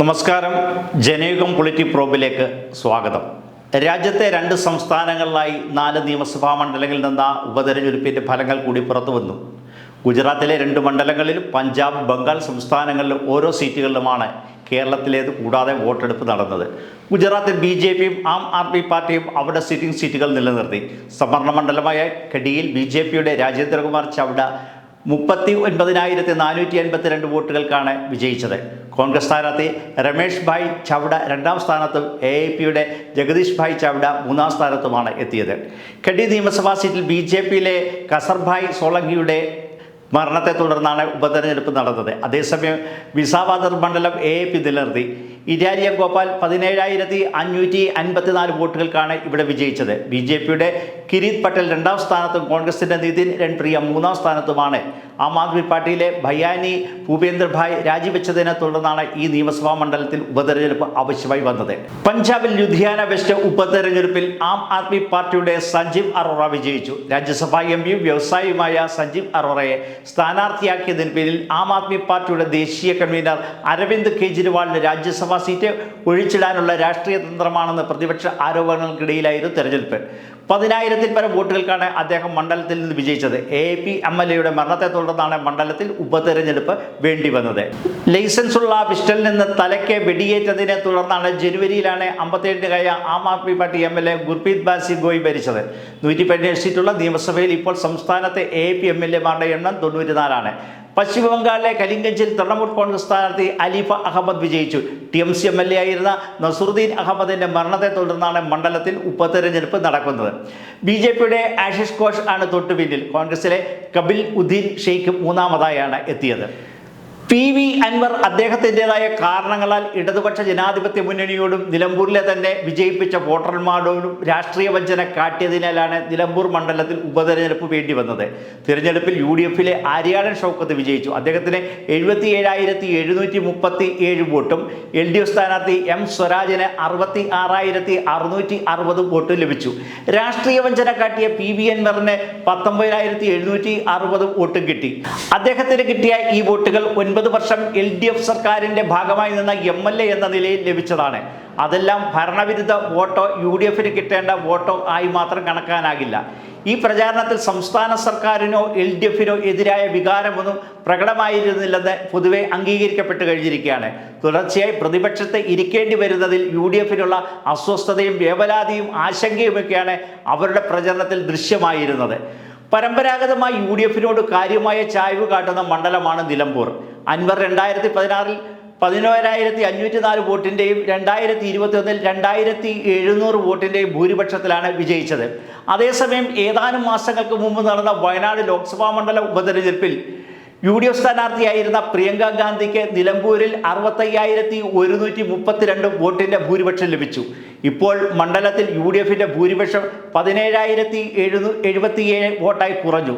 നമസ്കാരം. ജനയുഗം പൊളിറ്റി പ്രോബിലേക്ക് സ്വാഗതം. രാജ്യത്തെ രണ്ട് സംസ്ഥാനങ്ങളിലായി നാല് നിയമസഭാ മണ്ഡലങ്ങളിൽ നിന്ന ഉപതെരഞ്ഞെടുപ്പിന്റെ ഫലങ്ങൾ കൂടി പുറത്തു വന്നു. ഗുജറാത്തിലെ രണ്ട് മണ്ഡലങ്ങളിലും പഞ്ചാബ് ബംഗാൾ സംസ്ഥാനങ്ങളിലും ഓരോ സീറ്റുകളിലുമാണ് കേരളത്തിലേത് കൂടാതെ വോട്ടെടുപ്പ് നടന്നത്. ഗുജറാത്തിൽ ബി ജെ പിയും ആം ആദ്മി പാർട്ടിയും അവരുടെ സിറ്റിംഗ് സീറ്റുകൾ നിലനിർത്തി. സംവരണ മണ്ഡലമായ കടിയിൽ ബി ജെ പിയുടെ രാജേന്ദ്രകുമാർ ചവ്ഡ മുപ്പത്തി ഒൻപതിനായിരത്തി നാനൂറ്റി എൺപത്തിരണ്ട് വോട്ടുകൾക്കാണ് വിജയിച്ചത്. കോൺഗ്രസ് സ്ഥാനാർത്ഥി രമേഷ് ഭായ് ചവ്ഡ രണ്ടാം സ്ഥാനത്തും എ ഐ പിയുടെ ജഗദീഷ് ഭായ് ചവ്ഡ മൂന്നാം സ്ഥാനത്തുമാണ് എത്തിയത്. കെഡി നിയമസഭാ സീറ്റിൽ ബി ജെ പിയിലെ കസർഭായ് സോളങ്കിയുടെ മരണത്തെ തുടർന്നാണ് ഉപതെരഞ്ഞെടുപ്പ് നടന്നത്. അതേസമയം വിസാബാദർ മണ്ഡലം എ എ പി നിലനിർത്തി. ഇരാരിയ ഗോപാൽ പതിനേഴായിരത്തി അഞ്ഞൂറ്റി അൻപത്തിനാല് വോട്ടുകൾക്കാണ് ഇവിടെ വിജയിച്ചത്. ബി ജെ പിയുടെ കിരീത് പട്ടേൽ രണ്ടാം സ്ഥാനത്തും കോൺഗ്രസിന്റെ നിതിൻ രൺപ്രിയ മൂന്നാം സ്ഥാനത്തുമാണ്. ആം ആദ്മി പാർട്ടിയിലെ ഭയാനി ഭൂപേന്ദ്രഭായ് രാജിവെച്ചതിനെ തുടർന്നാണ് ഈ നിയമസഭാ മണ്ഡലത്തിൽ ഉപതെരഞ്ഞെടുപ്പ് ആവശ്യമായി വന്നത്. പഞ്ചാബിൽ ലുധിയാന വെസ്റ്റ് ഉപതെരഞ്ഞെടുപ്പിൽ ആം ആദ്മി പാർട്ടിയുടെ സഞ്ജീവ് അറോറ വിജയിച്ചു. രാജ്യസഭാ എം പിയും വ്യവസായിയുമായ സഞ്ജീവ് അറോറയെ സ്ഥാനാർത്ഥിയാക്കിയതിന് പേരിൽ ആം ആദ്മി പാർട്ടിയുടെ ദേശീയ കൺവീനർ അരവിന്ദ് കെജ്രിവാളിന് രാജ്യസഭാ സീറ്റ് ഒഴിച്ചിടാനുള്ള രാഷ്ട്രീയ തന്ത്രമാണെന്ന് പ്രതിപക്ഷ ആരോപണങ്ങൾക്കിടയിലായിരുന്നു തെരഞ്ഞെടുപ്പ്. പതിനായിരത്തിൽ പരം വോട്ടുകൾക്കാണ് അദ്ദേഹം മണ്ഡലത്തിൽ നിന്ന് വിജയിച്ചത്. എ പി എം എൽ എയുടെ മരണത്തെ തുടർന്നാണ് മണ്ഡലത്തിൽ ഉപതെരഞ്ഞെടുപ്പ് വേണ്ടി വന്നത്. ലൈസൻസുള്ള പിസ്റ്റലിൽ നിന്ന് തലയ്ക്ക് വെടിയേറ്റതിനെ തുടർന്നാണ് ജനുവരിയിലാണ് അമ്പത്തേഴിനുകായ Aam Aadmi party M L A Gurpreet Bassi Gogi ഭരിച്ചത്. നൂറ്റി പതിനേഴ് സീറ്റുള്ള നിയമസഭയിൽ ഇപ്പോൾ സംസ്ഥാനത്തെ എ പി എം എൽ എമാരുടെ എണ്ണം തൊണ്ണൂറ്റിനാലാണ്. പശ്ചിമ ബംഗാളിലെ കലിംഗഞ്ചിൽ തൃണമൂൽ കോൺഗ്രസ് സ്ഥാനാർത്ഥി അലീഫ അഹമ്മദ് വിജയിച്ചു. T M C M L A ആയിരുന്ന നസറുദ്ദീൻ അഹമ്മദിന്റെ മരണത്തെ തുടർന്നാണ് മണ്ഡലത്തിൽ ഉപതെരഞ്ഞെടുപ്പ് നടക്കുന്നത്. ബി ജെ പിയുടെ ആഷിഷ് ഘോഷ് ആണ് തൊട്ടുപിന്നിൽ. കോൺഗ്രസിലെ കബിൽ ഉദ്ദീൻ ഷെയ്ഖ് മൂന്നാമതായാണ് എത്തിയത്. പി വി അൻവർ അദ്ദേഹത്തിന്റെതായ കാരണങ്ങളാൽ ഇടതുപക്ഷ ജനാധിപത്യ മുന്നണിയോടും നിലമ്പൂരിലെ തന്നെ വിജയിപ്പിച്ച വോട്ടർമാരോടും രാഷ്ട്രീയ വഞ്ചന കാട്ടിയതിനാലാണ് നിലമ്പൂർ മണ്ഡലത്തിൽ ഉപതെരഞ്ഞെടുപ്പ് വേണ്ടി വന്നത്. തിരഞ്ഞെടുപ്പിൽ യു ഡി എഫിലെ ആര്യാടൻ ഷൗക്കത്ത് വിജയിച്ചു. അദ്ദേഹത്തിന് എഴുപത്തി ഏഴായിരത്തി എഴുന്നൂറ്റി മുപ്പത്തി ഏഴ് വോട്ടും എൽ ഡി എഫ് സ്ഥാനാർത്ഥി എം സ്വരാജിന് അറുപത്തി ആറായിരത്തി അറുന്നൂറ്റി അറുപത് വോട്ടും ലഭിച്ചു. രാഷ്ട്രീയ വഞ്ചന കാട്ടിയ പി വി അൻവറിന് പത്തൊമ്പതിനായിരത്തി എഴുന്നൂറ്റി അറുപത് വോട്ടും കിട്ടി. അദ്ദേഹത്തിന് കിട്ടിയ ഈ വോട്ടുകൾ ഒൻപത് വർഷം എൽ ഡി എഫ് സർക്കാരിന്റെ ഭാഗമായി നിന്ന എം എൽ എ എന്ന നിലയിൽ ലഭിച്ചതാണ്. അതെല്ലാം ഭരണവിരുദ്ധ വോട്ടോ യു ഡി എഫിന് കിട്ടേണ്ട വോട്ടോ ആയി മാത്രം കണക്കാനാകില്ല. ഈ പ്രചാരണത്തിൽ സംസ്ഥാന സർക്കാരിനോ എൽ ഡി എഫിനോ എതിരായ വികാരമൊന്നും പ്രകടമായിരുന്നില്ലെന്ന് പൊതുവെ അംഗീകരിക്കപ്പെട്ട് കഴിഞ്ഞിരിക്കുകയാണ്. തുടർച്ചയായി പ്രതിപക്ഷത്തെ ഇരിക്കേണ്ടി വരുന്നതിൽ യു ഡി എഫിനുള്ള അസ്വസ്ഥതയും വേവലാതിയും ആശങ്കയുമൊക്കെയാണ് അവരുടെ പ്രചരണത്തിൽ ദൃശ്യമായിരുന്നത്. പരമ്പരാഗതമായി യു ഡി എഫിനോട് കാര്യമായ ചായ്വ് കാട്ടുന്ന മണ്ഡലമാണ് നിലമ്പൂർ. അൻവർ രണ്ടായിരത്തി പതിനാറിൽ പതിനോരായിരത്തി അഞ്ഞൂറ്റി നാല് വോട്ടിന്റെയും രണ്ടായിരത്തി ഇരുപത്തി ഒന്നിൽ രണ്ടായിരത്തി എഴുന്നൂറ് വോട്ടിന്റെയും ഭൂരിപക്ഷത്തിലാണ് വിജയിച്ചത്. അതേസമയം ഏതാനും മാസങ്ങൾക്ക് മുമ്പ് നടന്ന വയനാട് ലോക്സഭാ മണ്ഡലം ഉപതെരഞ്ഞെടുപ്പിൽ യു ഡി എഫ് സ്ഥാനാർത്ഥിയായിരുന്ന പ്രിയങ്ക ഗാന്ധിക്ക് നിലമ്പൂരിൽ അറുപത്തയ്യായിരത്തി ഒരുന്നൂറ്റി മുപ്പത്തിരണ്ട് വോട്ടിന്റെ ഭൂരിപക്ഷം ലഭിച്ചു. ഇപ്പോൾ മണ്ഡലത്തിൽ യു ഡി എഫിന്റെ ഭൂരിപക്ഷം പതിനേഴായിരത്തി എഴുന്നൂ എഴുപത്തിയേഴ് വോട്ടായി കുറഞ്ഞു.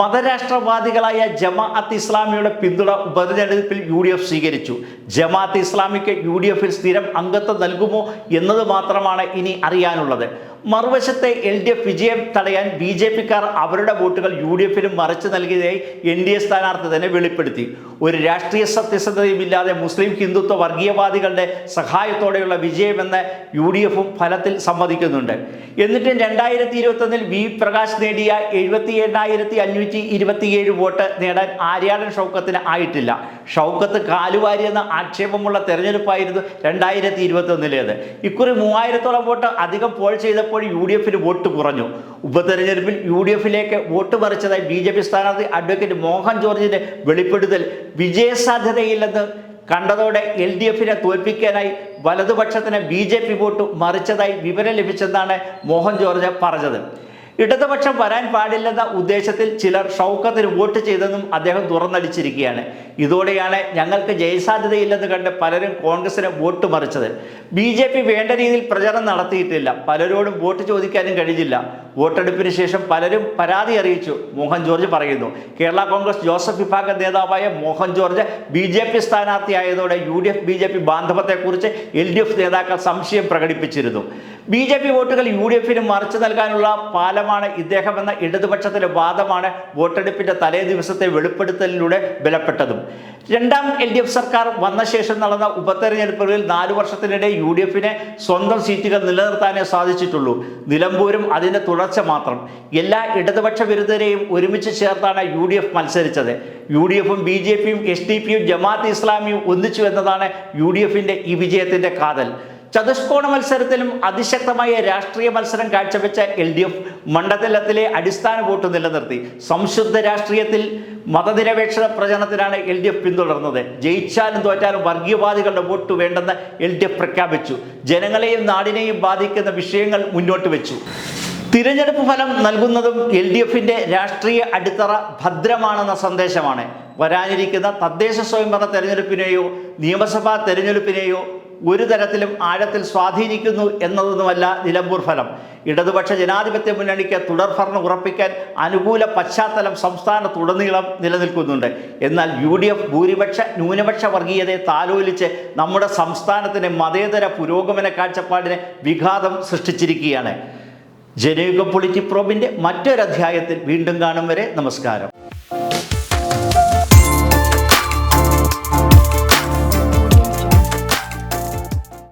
മതരാഷ്ട്രവാദികളായ ജമാഅത്ത് ഇസ്ലാമിയുടെ പിന്തുണ ഉപതെരഞ്ഞെടുപ്പിൽ യു ഡി എഫ് സ്വീകരിച്ചു. ജമാഅത്ത് ഇസ്ലാമിക്ക് യു ഡി എഫിൽ സ്ഥിരം അംഗത്വം നൽകുമോ എന്നത് മാത്രമാണ് ഇനി അറിയാനുള്ളത്. മറുവശത്തെ എൽ ഡി എഫ് വിജയം തടയാൻ ബി ജെ പിക്കാർ അവരുടെ വോട്ടുകൾ യു ഡി എഫിനും മറച്ചു നൽകിയതായി എൻ ഡി എ സ്ഥാനാർത്ഥി തന്നെ വെളിപ്പെടുത്തി. ഒരു രാഷ്ട്രീയ സത്യസന്ധതയുമില്ലാതെ മുസ്ലിം ഹിന്ദുത്വ വർഗീയവാദികളുടെ സഹായത്തോടെയുള്ള വിജയമെന്ന് യു ഡി എഫും ഫലത്തിൽ സമ്മതിക്കുന്നുണ്ട്. എന്നിട്ടും രണ്ടായിരത്തി ഇരുപത്തൊന്നിൽ വി പ്രകാശ് നേടിയ എഴുപത്തി എണ്ണായിരത്തി അഞ്ഞൂറ്റി ഇരുപത്തിയേഴ് വോട്ട് നേടാൻ ആര്യാടൻ ഷൗക്കത്തിന് ആയിട്ടില്ല. ഷൗക്കത്ത് കാലുവാരിയെന്ന ആക്ഷേപമുള്ള തെരഞ്ഞെടുപ്പായിരുന്നു രണ്ടായിരത്തി ഇരുപത്തൊന്നിലേത് ഇക്കുറി മൂവായിരത്തോളം വോട്ട് അധികം പോൾ ചെയ്തപ്പോൾ യു ഡി എഫിന് വോട്ട് കുറഞ്ഞു. ഉപതെരഞ്ഞെടുപ്പിൽ യു ഡി എഫിലേക്ക് വോട്ട് മറിച്ചതായി ബി ജെ പി സ്ഥാനാർത്ഥി അഡ്വക്കേറ്റ് മോഹൻ ജോർജിന്റെ വെളിപ്പെടുത്തൽ വിജയസാധ്യതയില്ലെന്ന് കണ്ടതോടെ എൽ ഡി എഫിനെ തോൽപ്പിക്കാനായി വലതുപക്ഷത്തിന് ബി ജെ പി വോട്ട് മറിച്ചതായി വിവരം ലഭിച്ചെന്നാണ് മോഹൻ ജോർജ് പറഞ്ഞത്. ഇടതുപക്ഷം വരാൻ പാടില്ലെന്ന ഉദ്ദേശത്തിൽ ചിലർ ഷൗക്കത്തിന് വോട്ട് ചെയ്തെന്നും അദ്ദേഹം തുറന്നടിച്ചിരിക്കുകയാണ്. ഇതോടെയാണ് ഞങ്ങൾക്ക് ജയസാധ്യതയില്ലെന്ന് കണ്ട് പലരും കോൺഗ്രസിന് വോട്ട് മറിച്ചത്. ബി വേണ്ട രീതിയിൽ പ്രചരണം നടത്തിയിട്ടില്ല. പലരോടും വോട്ട് ചോദിക്കാനും കഴിഞ്ഞില്ല. വോട്ടെടുപ്പിന് ശേഷം പലരും പരാതി അറിയിച്ചു. മോഹൻ ജോർജ് പറയുന്നു കേരള കോൺഗ്രസ് ജോസഫ് വിഭാഗം നേതാവായ Mohan George B J P സ്ഥാനാർത്ഥിയായതോടെ U D F B J P ബാന്ധവത്തെക്കുറിച്ച് L D F നേതാക്കൾ സംശയം പ്രകടിപ്പിച്ചിരുന്നു. ബി ജെ പി വോട്ടുകൾ യു ഡി എഫിന് മറിച്ചു നൽകാനുള്ള പാലമാണ് ഇദ്ദേഹമെന്ന ഇടതുപക്ഷത്തിലെ വാദമാണ് വോട്ടെടുപ്പിന്റെ തലേ ദിവസത്തെ വെളിപ്പെടുത്തലിലൂടെ ബലപ്പെട്ടതും. രണ്ടാം എൽ ഡി എഫ് സർക്കാർ വന്ന ശേഷം നടന്ന ഉപതെരഞ്ഞെടുപ്പുകളിൽ നാലു വർഷത്തിനിടെ യു ഡി എഫിനെ സ്വന്തം സീറ്റുകൾ നിലനിർത്താനേ സാധിച്ചിട്ടുള്ളൂ. നിലമ്പൂരും അതിന്റെ തുടർച്ച മാത്രം. എല്ലാ ഇടതുപക്ഷ വിരുദ്ധരെയും ഒരുമിച്ച് ചേർത്താണ് യു ഡി എഫ് മത്സരിച്ചത്. യു ഡി എഫും ബി ജെ പിയും എസ് ഡി പിയും ജമാഅത്ത് ഇസ്ലാമിയും ഒന്നിച്ചു എന്നതാണ് യു ഡി എഫിന്റെ ഈ വിജയത്തിന്റെ കാതൽ. ചതുഷ്കോണ മത്സരത്തിലും അതിശക്തമായ രാഷ്ട്രീയ മത്സരം കാഴ്ചവെച്ച എൽ ഡി എഫ് മണ്ഡലത്തിലെ അടിസ്ഥാന വോട്ട് നിലനിർത്തി. സംശുദ്ധ രാഷ്ട്രീയത്തിൽ മതനിരപേക്ഷ പ്രചരണത്തിനാണ് എൽ ഡി എഫ് പിന്തുടർന്നത്. ജയിച്ചാലും തോറ്റാലും വർഗീയവാദികളുടെ വോട്ട് വേണ്ടെന്ന് എൽ ഡി എഫ് പ്രഖ്യാപിച്ചു. ജനങ്ങളെയും നാടിനെയും ബാധിക്കുന്ന വിഷയങ്ങൾ മുന്നോട്ട് വെച്ചു. തിരഞ്ഞെടുപ്പ് ഫലം നൽകുന്നതും എൽ ഡി എഫിന്റെ രാഷ്ട്രീയ അടിത്തറ ഭദ്രമാണെന്ന സന്ദേശമാണ്. വരാനിരിക്കുന്ന തദ്ദേശ സ്വയംഭരണ തെരഞ്ഞെടുപ്പിനെയോ നിയമസഭാ തെരഞ്ഞെടുപ്പിനെയോ ഒരു തരത്തിലും ആഴത്തിൽ സ്വാധീനിക്കുന്നു എന്നതൊന്നുമല്ല നിലമ്പൂർ ഫലം. ഇടതുപക്ഷ ജനാധിപത്യ മുന്നണിക്ക് തുടർഭരണം ഉറപ്പിക്കാൻ അനുകൂല പശ്ചാത്തലം സംസ്ഥാനത്തുടനീളം നിലനിൽക്കുന്നുണ്ട്. എന്നാൽ യു ഡി എഫ് ഭൂരിപക്ഷ ന്യൂനപക്ഷ വർഗീയതയെ താലോലിച്ച് നമ്മുടെ സംസ്ഥാനത്തിന് മതേതര പുരോഗമന കാഴ്ചപ്പാടിന് വിഘാതം സൃഷ്ടിച്ചിരിക്കുകയാണ്. ജനയുഗ പൊളിറ്റി പ്രോബിന്റെ മറ്റൊരധ്യായത്തിൽ വീണ്ടും കാണും വരെ നമസ്കാരം.